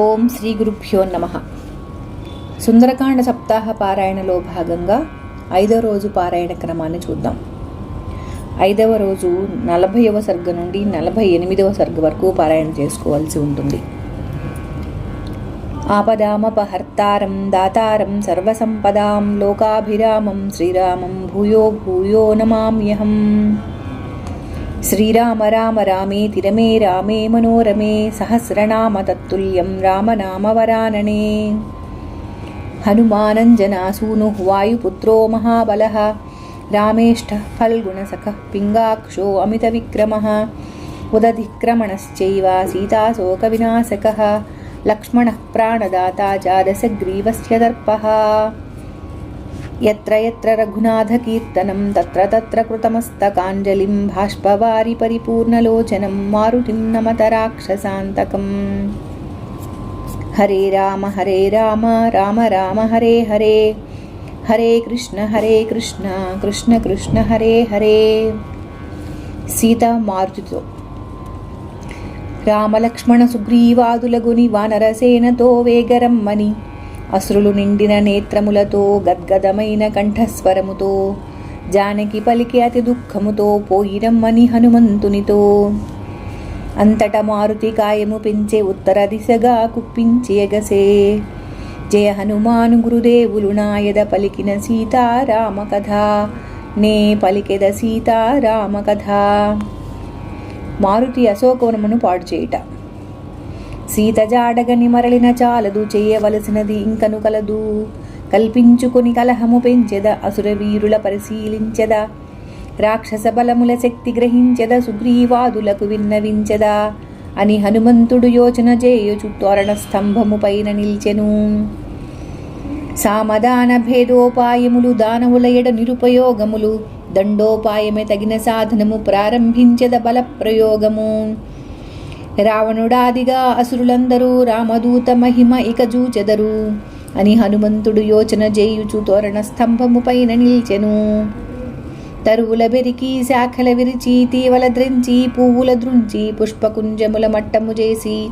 ఓం శ్రీ గురుభ్యో నమ. సుందరకాండ సప్తాహ పారాయణలో భాగంగా ఐదవ రోజు పారాయణ క్రమాన్ని చూద్దాం. ఐదవ రోజు నలభైవ సర్గ నుండి నలభై ఎనిమిదవ సర్గ వరకు పారాయణ చేసుకోవాల్సి ఉంటుంది. ఆపదామపహర్తారం దాతారం సర్వసంపదాం లోకాభిరామం శ్రీరామం భూయో భూయో నమామ్యహం. శ్రీరామ రామ రామే తిరమే రామే మనోరమే సహస్రనామ తత్తుల్యం రామనామవరాననే హనుమానంజనాసూను వాయుపుత్రో మహాబల రామేష్ట ఫల్గుణసఖ పింగాక్షో అమిత విక్రమ ఉదధిక్రమణశ్చైవ సీతాశోక వినాశక లక్ష్మణ ప్రాణదాత దశగ్రీవस्य దర్ప यत्र यत्र रघुनाथकीर्तनं तत्र तत्र कृतमस्तकाञ्जलिं बाष्पवारि परिपूर्णलोचनं मारुतिं नमत राक्षसान्तकम् हरे राम हरे राम राम राम हरे हरे हरे कृष्ण हरे कृष्ण कृष्ण कृष्ण हरे हरे సీత మారుతితో రామలక్ష్మణ సుగ్రీవాదులగుని వానరసేనతో వేగరమ్మని అశ్రులు నిండిన నేత్రములతో గద్గదమైన కంఠస్వరముతో జానకి పలికి అతి దుఃఖముతో పోయిరమ్మని హనుమంతునితో. అంతట మారుతి కాయము పెంచే ఉత్తర దిశగా కుప్పించి ఎగసే. జయ హనుమాను గురుదేవులు నాయద పలికిన సీతారామ కథ నే పలికెద సీతారామ కథ మారుతి అశోకవనమును పాడు చేయుట సీత జాడగని మరలిన చాలదు చేయవలసినది ఇంకను కలదు. కల్పించుకొని కలహము పెంచెద అసురవీరుల పరిశీలించెద. రాక్షస బలముల శక్తి గ్రహించెద సుగ్రీవాదులకు విన్నవించెదా. అని హనుమంతుడు యోచన చేయుచు తోరణ స్తంభము పైన నిల్చెను. సామదాన భేదోపాయములు దానవుల ఎడ నిరుపయోగములు దండోపాయమే తగిన సాధనము ప్రారంభించెద బల ప్రయోగము రావణుడాదిగా అసురులందరూ రామదూత మహిమ ఇక జూచెదరు అని హనుమంతుడు యోచన చేయుచు తోరణ స్తంభము పైన నిల్చెను. తరువుల బెరికి శాఖల విరిచి తీవల ద్రించి పువ్వుల ద్రుంచి పుష్పకుంజముల మట్టము చేసి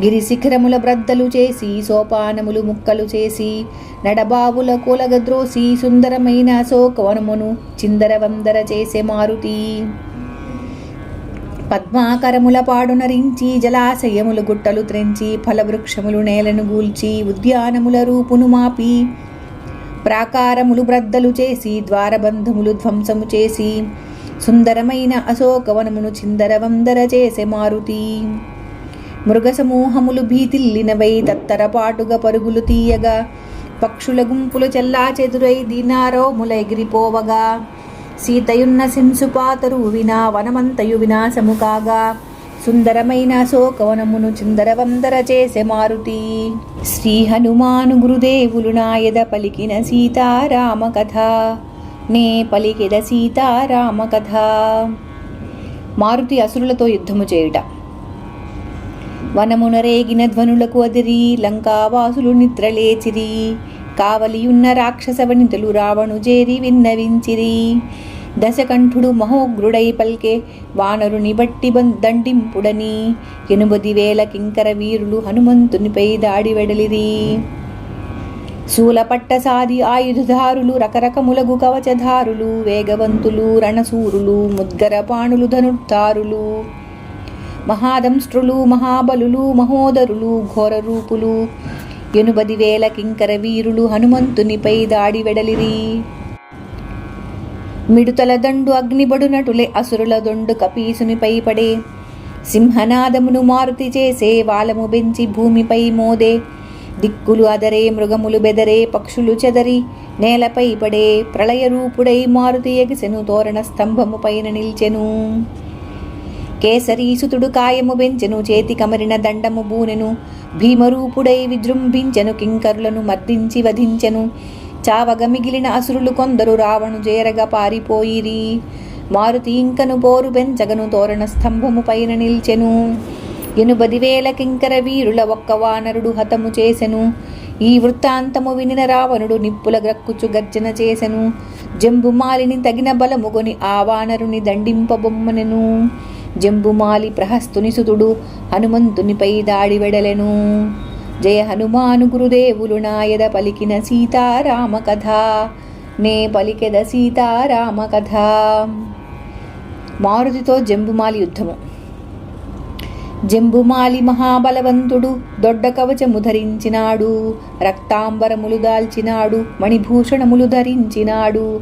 గిరిశిఖరముల బ్రద్దలు చేసి సోపానములు ముక్కలు చేసి నడబావుల కూలగద్రోసి సుందరమైన అశోకవనమును చిందరవందర చేసే మారుతి. పద్మాకరముల పాడునరించి జలాశయములు గుట్టలు త్రెంచి ఫలవృక్షములు నేలను గూల్చి ఉద్యానముల రూపును మాపి. ప్రాకారములు బ్రద్దలు చేసి ద్వారబంధములు ధ్వంసము చేసి సుందరమైన అశోకవనమును చిందరవందర చేసే మారుతి. మృగసమూహములు భీతిల్లినవై తత్తరపాటుగా పరుగులు తీయగా పక్షుల గుంపులు చెల్లా చెదురై దీనారోముల ఎగిరిపోవగా. సీతయున్న సిన్సుపాతరు వినా వనమంతయు వినాశము కాగా సుందరమైన శోకవనమును చిందరవందర చేసే మారుతి. శ్రీ హనుమాను గురుదేవులు నాయద పలికిన సీతారామ కథ నే పలికిద సీతారామ కథ మారుతి అసురులతో యుద్ధము చేయుట. వనమున రేగిన ధ్వనులకు అదిరి లంకావాసులు నిద్రలేచిరి. కావలియున్న రాక్షస వనితలు రావణు చేరి విన్నవించిరి. దశకంఠుడు మహోగ్రుడై పల్కే వానరుని బట్టి దండింపుడని ఎనుబది వేల కింకర వీరులు హనుమంతునిపై దాడి వెడలిరి. శూలపట్టసాది ఆయుధధారులు రకరకములగు కవచధారులు వేగవంతులు రణసూరులు ముద్గరపాణులు ధనుర్ధారులు మహాదంష్ట్రులు మహాబలులు మహోదరులు ఘోరరూపులు ఎనుబది వేల కింకర వీరులు హనుమంతునిపై దాడి వెడలిరి. మిడుతల దండు అగ్నిబడునటులే అసురుల దొండు కపీసునిపై పడే. సింహనాదమును మారుతి చేసే వాలము బెంచి భూమిపై మోదే. దిక్కులు అదరే మృగములు బెదరే పక్షులు చెదరి నేలపై పడే ప్రళయ రూపుడై మారుతి ఎగిసెను తోరణ స్తంభము పైన నిల్చెను. కేసరీసుతుడు కాయము బెంచెను చేతి కమరిన దండము బూనెను భీమరూపుడై విజృంభించెను కింకరులను మర్దించి వధించెను. చావగ మిగిలిన అసురులు కొందరు రావణు జేరగ పారిపోయిరి. మారుతి ఇంకను పోరు పెంచగను తోరణ స్తంభము పైన నిల్చెను. ఎనుబది వేల కింకర వీరుల ఒక్క వానరుడు హతము చేసెను. ఈ వృత్తాంతము వినిన రావణుడు నిప్పుల గ్రక్కుచు గర్జన చేసెను. జంబుమాలిని తగిన బలముగొని ఆ వానరుని దండింపబొమ్మనెను జంబుమాలి ప్రహస్తుని సుతుడు హనుమంతునిపై దాడి వెడలెను. జయ హనుమాను గురుదేవులు నాయద పలికిన సీతారామ కథ నే పలికెద సీతారామ కథ మారుతితో జంబుమాలి యుద్ధము. జంబుమాలి మహాబలవంతుడు దొడ్డ కవచము ధరించినాడు రక్తాంబరములు దాల్చినాడు మణిభూషణములు ధరించినాడు.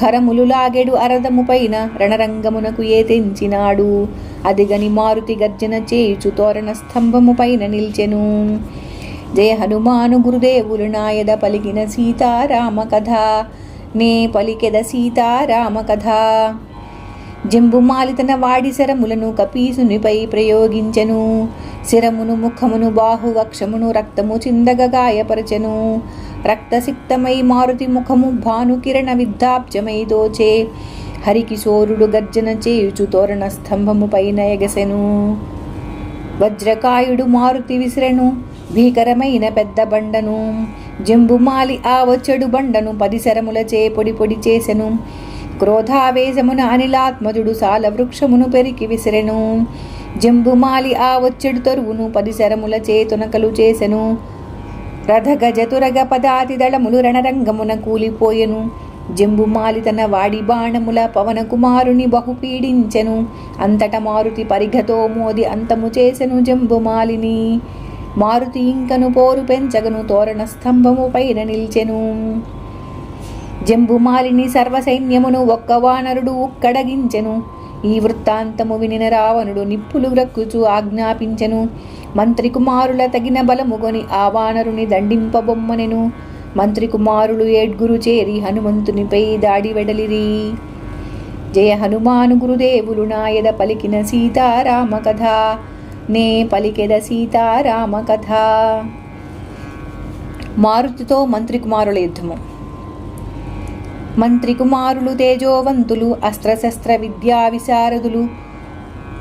ఖరములులాగెడు అరదముపైన అరదము పైన రణరంగమునకు ఏతెంచినాడు. అదిగని మారుతి గర్జన చేయుచు తోరణ స్తంభము పైన నిల్చెను. జయ హనుమాను గురుదేవులు నాయద పలికిన సీతారామ కథ నే పలికెద సీతారామ కథ జంబుమాలి తన వాడి శరములను కపీసునిపై ప్రయోగించెను. శిరమును ముఖమును బాహువక్షమును రక్తము చిందగ గాయపరచెను. రక్తసిక్తమై మారుతి ముఖము భానుకిరణ విద్ధాబ్జమై దోచే. హరికిశోరుడు గర్జన చేయుచు తోరణ స్తంభము పైన ఎగసెను. వజ్రకాయుడు మారుతి విసిరెను భీకరమైన పెద్ద బండను. జంబుమాలి ఆ వచ్చడు బండను పది శరములచే పొడి పొడి చేసెను. క్రోధావేశమున అనిలాత్మజుడు సాల వృక్షమును పెరికి విసిరెను. జంబుమాలి ఆ వచ్చెడు తరువును పరిసరముల చేతునకలు చేసెను. రథగ జతురగ పదాతి దళములు రణరంగమున కూలిపోయెను. జంబుమాలి తన వాడి బాణముల పవన కుమారుని బహుపీడించెను అంతట మారుతి పరిఘతో మోది అంతము చేసెను జంబుమాలిని మారుతి ఇంకను పోరు పెంచగను తోరణ స్తంభము పైన నిల్చెను. జంబుమాలిని సర్వసైన్యమును ఒక్క వానరుడు ఉక్కడగించెను. ఈ వృత్తాంతము వినిన రావణుడు నిప్పులు రక్కుచు ఆజ్ఞాపించెను. మంత్రి కుమారుల తగిన బలముగొని ఆ వానరుని దండింపబొమ్మనెను. మంత్రి కుమారులు ఏడ్గురు చేరి హనుమంతునిపై దాడి వెడలిరి. జయ హనుమాను గురుదేవులు నాయద పలికిన సీతారామ కథ. నే పలికెద సీతారామ కథ. మారుతితో మంత్రి కుమారుల యుద్ధము. మంత్రి కుమారులు తేజోవంతులు అస్త్రశస్త్ర విద్యా విశారదులు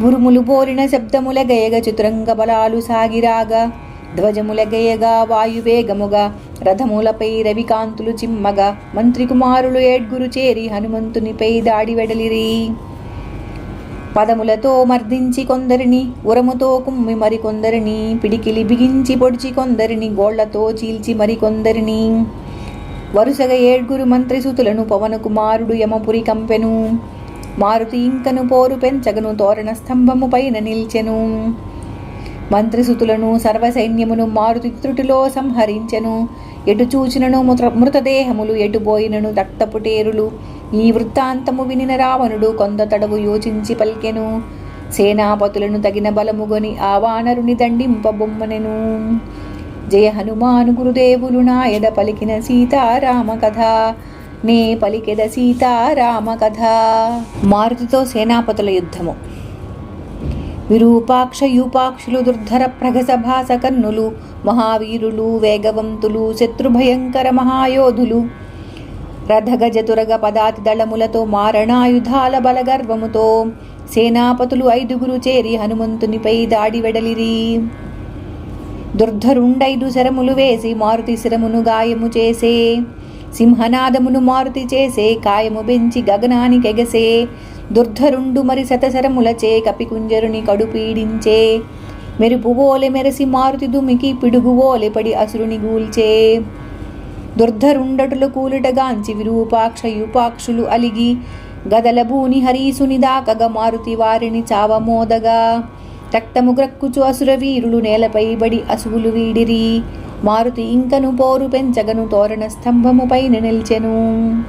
ఉరుములు బోలిన శబ్దముల గయగ చతురంగ బలాలు సాగిరాగా ధ్వజముల గయగా వాయువేగముగా రథములపై రవికాంతులు చిమ్మగా మంత్రి కుమారులు ఏడ్గురు చేరి హనుమంతునిపై దాడి వెడలిరి. పదములతో మర్దించి కొందరిని ఉరముతో కుమ్మి మరికొందరిని పిడికిలి బిగించి పొడిచి కొందరిని గోళ్ళతో చీల్చి మరికొందరిని. వరుసగా ఏడ్గురు మంత్రిసుతులను పవన కుమారుడు యమపురి కంపెను. మారుతి ఇంకను పోరు పెంచగను తోరణ స్తంభము పైన నిల్చెను. మంత్రిసుతులను సర్వసైన్యమును మారుతి త్రుటిలో సంహరించెను. ఎటు చూచినను మృత మృతదేహములు ఎటు పోయినను రక్తపుటేరులు ఈ వృత్తాంతము వినిన రావణుడు కొంద తడవు యోచించి పలికెను. సేనాపతులను తగిన బలముగొని ఆ వానరుని దండింపబొమ్మనెను. జయ హనుమాను గురుదేవులు నాయద పలికిన సీతారామ కథ. నే పలికెద సీతారామ కథ. మారుతితో సేనాపతుల యుద్ధము. విరూపాక్ష యూపాక్షులు దుర్ధర ప్రగసభాస కన్నులు మహావీరులు వేగవంతులు శత్రుభయంకర మహాయోధులు. రథగజతురగ పదాతి దళములతో మారణాయుధాల బలగర్వముతో సేనాపతులు ఐదుగురు చేరి హనుమంతునిపై దాడి వెడలిరి. దుర్ధరుండైదు శరములు వేసి మారుతి శిరమును గాయము చేసే. సింహనాదమును మారుతి చేసే కాయము బెంచి గగనానికెగసే దుర్ధరుండు మరి శతశరములచే కపికుంజరుని కడుపీడించే. మెరుపువోలె మెరసి మారుతి దుమికి పిడుగువోలె పడి అసురుని గూల్చే. దుర్ధరుండటులు కూలుటగాంచి విరూపాక్షయుపాక్షులు అలిగి గదల భూని హరీసుని దాకగ మారుతి వారిని చావమోదగా. రక్తము గ్రక్కుచు అసుర నేలపై బడి అసువులు వీడిరి. మారుతి ఇంకను పోరు పెంచగను తోరణ స్తంభముపైన నిలిచెను. నిల్చెను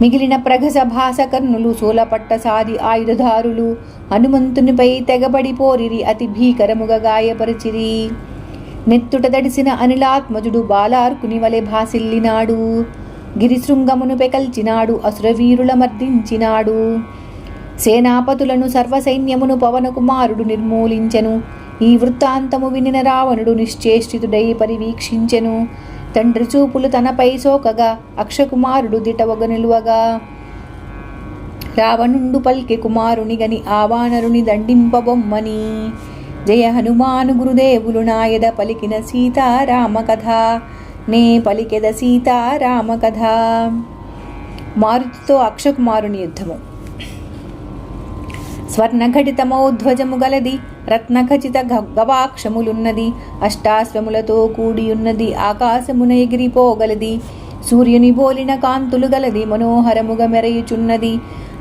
మిగిలిన ప్రగస భాసకర్ణులు సోలపట్ట సాది ఆయుధదారులు హనుమంతునిపై తెగబడి పోరిరి అతి భీకరముగా గాయపరిచిరి. నెత్తుట దడిసిన అనిలాత్మజుడు బాలార్కుని వలె భాసిల్లినాడు. గిరిశృంగమును పెకల్చినాడు అసురవీరుల మర్దించినాడు. సేనాపతులను సర్వసైన్యమును పవనకుమారుడు నిర్మూలించెను. ఈ వృత్తాంతము వినిన రావణుడు నిశ్చేష్టితుడై పరివీక్షించెను. తండ్రి చూపులు తనపై సోకగా అక్షకుమారుడు దిటవగ నిలువగా. రావణుండు పల్కె కుమారుని గని ఆవానరుని దండింపబొమ్మని. జయ హనుమాను గురుదేవులు నాయద పలికిన సీతారామ కథ నే పలికెద సీతారామ కథ మారుతితో అక్షకుమారుని యుద్ధము. స్వర్ణఘటితమౌధ్వజము గలది రత్నఖచిత గ- గవాక్షములున్నది అష్టాశ్వములతో కూడియున్నది ఆకాశమున ఎగిరిపోగలది సూర్యుని బోలిన కాంతులు గలది మనోహరముగా మెరయుచున్నది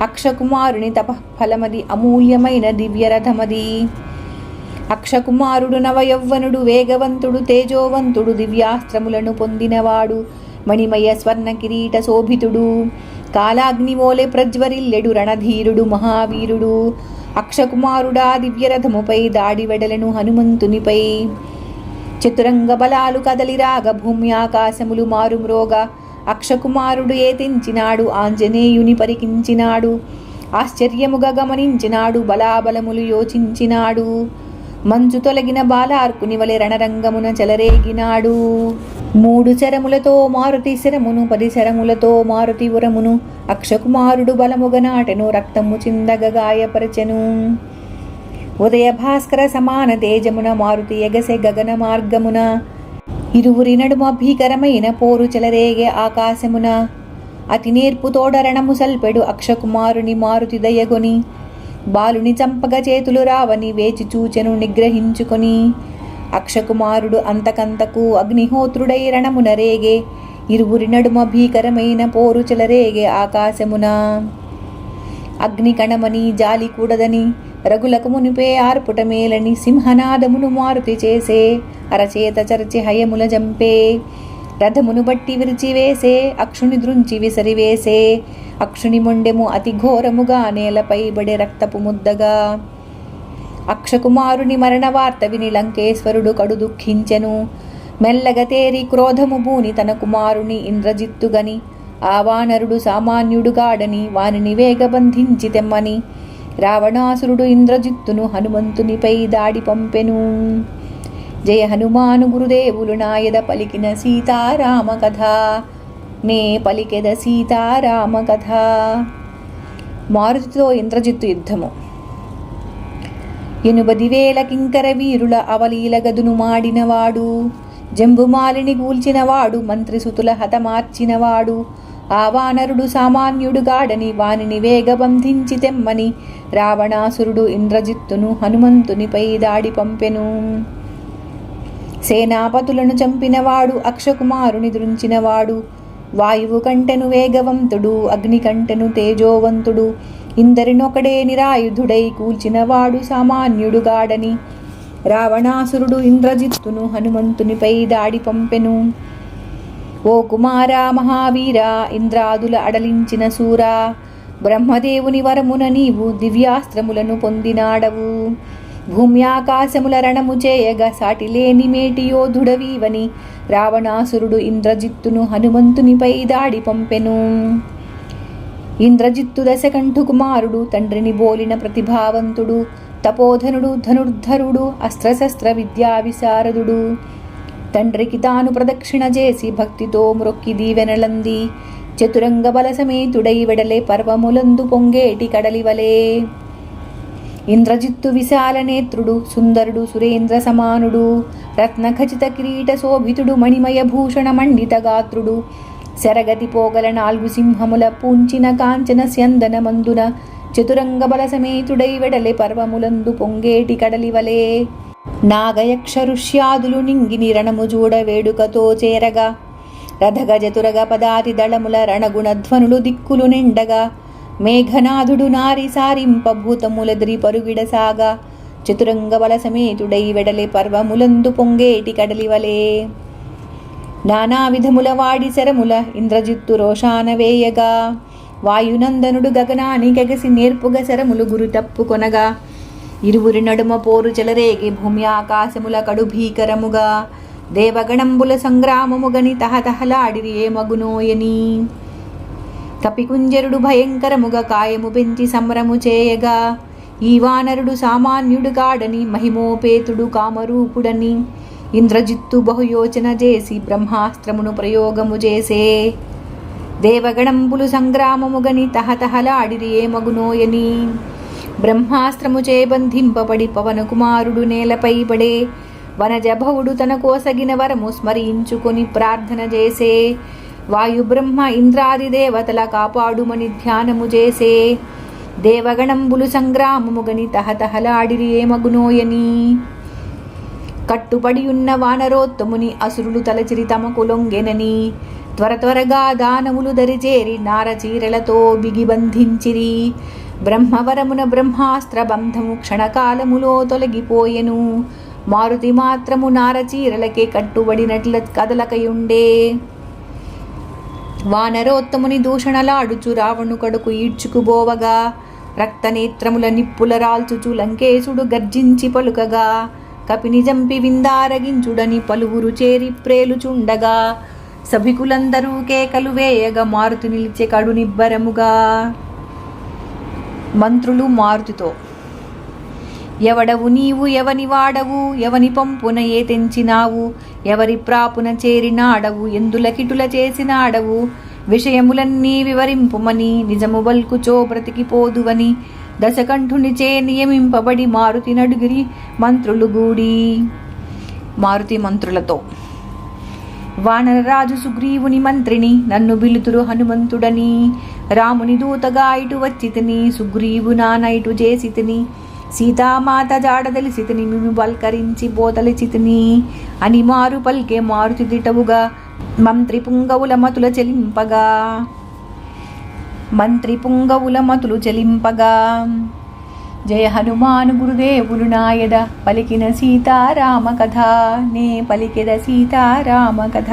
అక్షకుమారుని తపఫలమది అమూల్యమైన దివ్యరథమది. అక్షకుమారుడు నవయౌవనుడు వేగవంతుడు తేజోవంతుడు దివ్యాస్త్రములను పొందినవాడు మణిమయ స్వర్ణ కిరీట శోభితుడు కాలాగ్నివోలె ప్రజ్వరిల్లెడు రణధీరుడు మహావీరుడు. అక్షకుమారుడా దివ్యరథముపై దాడి వెడలను హనుమంతునిపై. చతురంగ బలాలు కదలిరాగ భూమి ఆకాశములు మారుమ్రోగ అక్షకుమారుడు ఏతించినాడు ఆంజనేయుని పరికించినాడు. ఆశ్చర్యముగా గమనించినాడు. బలాబలములు యోచించినాడు. మంచు తొలగిన బాలార్కుని వలె రణరంగమున చెలరేగినాడు. మూడు శరములతో మారుతి శరమును పది శరములతో మారుతి ఉరమును అక్షకుమారుడు బలముగ నాటెను రక్తము చిందగ గాయపరచెను. ఉదయ భాస్కర సమాన తేజమున మారుతి ఎగసె గగన మార్గమున ఇరువురి నడుమ భీకరమైన పోరు చెలరేగే ఆకాశమున అతి నేర్పు తోడరణము సల్పెడు అక్షకుమారుని మారుతి దయగొని బాలుని చంపగ చేతులు రావని వేచి చూచెను నిగ్రహించుకొని. అక్షకుమారుడు అంతకంతకు అగ్నిహోత్రుడై రణమున రేగే ఇరువురి నడుమ భీకరమైన పోరు చెలరేగే ఆకాశమున. అగ్ని కణమని జాలి కూడదని రఘులకు మునిపే ఆర్పుట మేలని సింహనాదమును మారుతి చేసే అరచేత చరచి హయముల జంపే. రథమును బట్టి విరిచివేసే అక్షుని దృంచి విసరివేసే అక్షుని మొండెము అతి ఘోరముగా నేలపై బడే రక్తపు ముద్దగా. అక్షకుమారుని మరణ వార్త విని లంకేశ్వరుడు కడు దుఃఖించెను. మెల్లగతేరి క్రోధము భూని తన కుమారుని ఇంద్రజిత్తుగని ఆవానరుడు సామాన్యుడుగాడని వానిని వేగబంధించి తెమ్మని. రావణాసురుడు ఇంద్రజిత్తును హనుమంతునిపై దాడి పంపెను. జయ హనుమాను గురుదేవులు నాయద పలికిన సీతారామ కథ నే పలికెద సీతారామ కథ మారుతితో ఇంద్రజిత్తు యుద్ధము. ఎనుబది వేల కింకర వీరుల అవలీల గదును మాడినవాడు జంబుమాలిని కూల్చినవాడు మంత్రిసుతుల హతమార్చినవాడు ఆ వానరుడు సామాన్యుడుగాడని వానిని వేగబంధించి తెమ్మని రావణాసురుడు ఇంద్రజిత్తును హనుమంతునిపై దాడి పంపెను. సేనాపతులను చంపినవాడు అక్షకుమారుని దృంచినవాడు వాయువు కంటెను వేగవంతుడు అగ్ని కంటెను తేజోవంతుడు. ఇందరినొకడే నిరాయుధుడై కూల్చినవాడు సామాన్యుడుగాడని రావణాసురుడు ఇంద్రజిత్తును హనుమంతునిపై దాడి పంపెను. ఓ కుమారా మహావీర ఇంద్రాదుల అడలించిన సూరా బ్రహ్మదేవుని వరమున నీవు దివ్యాస్త్రములను పొందినాడవు. భూమ్యాకాశముల రణము చేయగా సాటిలేని మేటి యోధుడవీవని రావణాసురుడు ఇంద్రజిత్తును హనుమంతునిపై దాడి పంపెను. ఇంద్రజిత్తు దశకంఠు కుమారుడు తండ్రిని బోలిన ప్రతిభావంతుడు తపోధనుడు ధనుర్ధరుడు అస్త్రశస్త్ర విద్యా విశారదుడు తండ్రికి తాను ప్రదక్షిణ చేసి భక్తితో మ్రొక్కి దీవెనలంది. చతురంగ బల సమేతుడై వెడలే పర్వములందు పొంగేటి కడలివలే. ఇంద్రజిత్తు విశాలనేత్రుడు సుందరుడు సురేంద్ర సమానుడు రత్నఖచిత కిరీట శోభితుడు మణిమయ భూషణ మండిత గాత్రుడు శరగతి పోగల నాలుగు సింహముల పూంచిన కాంచన స్యందన మందున చతురంగ బల సమేతుడై వెడలే పర్వములందు పొంగేటి కడలివలే. నాగయక్ష ఋష్యాదులు నింగిని రణము చూడ వేడుకతో చేరగా రథగ చతురగ పదాతి దళముల రణగుణధ్వనులు దిక్కులు నిండగా మేఘనాథుడు నారి సారింపభూతములదిరి పరుగిడసాగా చతురంగ బల సమేతుడై వెడలే పర్వములందు పొంగేటి కడలివలే. నానా విధముల వాడి శరముల ఇంద్రజిత్తు రోషాన వేయగా. వాయునందనుడు గగనాని గగసి నేర్పుగ శరములు గురు తప్పుకొనగా ఇరువురి నడుమ పోరు చెలరేగి భూమి ఆకాశముల కడు భీకరముగా. దేవగణంబుల సంగ్రామముగని తహతహలాడిరి ఏ మగునోయని. కపికుంజరుడు భయంకరముగా కాయము పెంచి సంరము చేయగా ఈ వానరుడు సామాన్యుడు కాడని మహిమోపేతుడు కామరూపుడని. ఇంద్రజిత్తు బహుయోచన చేసి బ్రహ్మాస్త్రమును ప్రయోగము చేసే. దేవగణంపులు సంగ్రామముగని తహతహలాడిరి ఏ మగునోయని. బ్రహ్మాస్త్రము చేబంధింపబడి పవన కుమారుడు నేలపై పడే. వనజభవుడు తన కోసగిన వరము స్మరించుకొని ప్రార్థన చేసే. వాయు బ్రహ్మ ఇంద్రాది దేవతల కాపాడుమని ధ్యానము చేసే దేవగణంబులు సంగ్రామముగని తహతహలాడిరి ఏమగునోయని కట్టుబడి ఉన్న వానరోత్తముని అసురులు తలచిరి తమకు లొంగెనని త్వర త్వరగా దానములు దరిచేరి నారచీరలతో బిగిబంధించిరి బ్రహ్మవరమున బ్రహ్మాస్త్ర బంధము క్షణకాలములో తొలగిపోయెను. మారుతి మాత్రము నారచీరలకే కట్టుబడినట్ల కదలకయుండే. వానరోత్తముని దూషణలాడుచు రావణు కడుకు ఈడ్చుకుబోవగా రక్తనేత్రముల నిప్పుల రాల్చుచు లంకేశుడు గర్జించి పలుకగా కపిని జంపి విందారగించుడని పలువురు చేరి ప్రేలుచుండగా సభికులందరూ కేకలు వేయగా మారుతి నిలిచే కడు నిబ్బరముగా మంత్రులు మారుతితో ఎవడవు నీవు ఎవని వాడవు ఎవని పంపున ఏ తెంచినావు ఎవరి ప్రాపున చేరినాడవు ఎందులకిటుల చేసినాడవు విషయములన్నీ వివరింపుమని నిజము బల్కుచో బ్రతికిపోదువని దశకంఠునిచే నియమింపబడి మారుతి నడుగిరి మంత్రులు గూడి. మారుతి మంత్రులతో. వానరరాజు సుగ్రీవుని మంత్రిని నన్ను బిలుతురు హనుమంతుడని రాముని దూతగా ఇటు వచ్చి తిని సుగ్రీవు నానైటు చేసి తిని సీతామాత జాడదలి తిని మిము బల్కరించి బోతలిచి తిని అని మారు పలికే మారుతిదిటవుగా మంత్రి పుంగవుల మతుల చెలింపగా. మంత్రి పుంగవుల మతులు చెలింపగా. జయ హనుమాను గురుదేవులు నాయద పలికిన సీతారామ కథ నే పలికిన సీతారామ కథ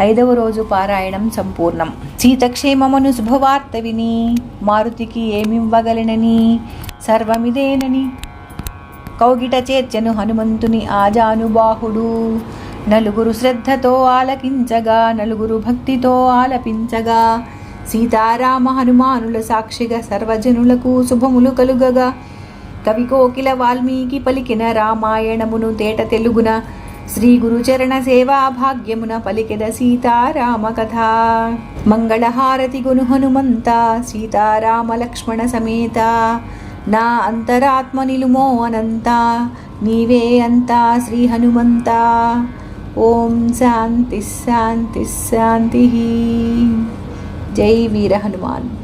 ఐదవ రోజు పారాయణం సంపూర్ణం. సీతక్షేమమును శుభవార్త విని మారుతికి ఏమివ్వగలనని సర్వమిదేనని. కౌగిట చేర్చెను హనుమంతుని ఆజానుబాహుడు నలుగురు శ్రద్ధతో ఆలకించగా నలుగురు భక్తితో ఆలపించగా సీతారామ హనుమానుల సాక్షిగా సర్వజనులకు శుభములు కలుగగా. కవి కోకిల వాల్మీకి పలికిన రామాయణమును తేట తెలుగున శ్రీ గురుచరణ సేవా భాగ్యమున పలికెద సీతారామ కథ మంగళహారతి గును హనుమంత సీతారామ లక్ష్మణ సమేత. నా అంతరాత్మ నిలుమో అనంత నీవే అంతా శ్రీ హనుమంత. ఓం శాంతి శాంతి శాంతి. జై వీర హనుమాన్.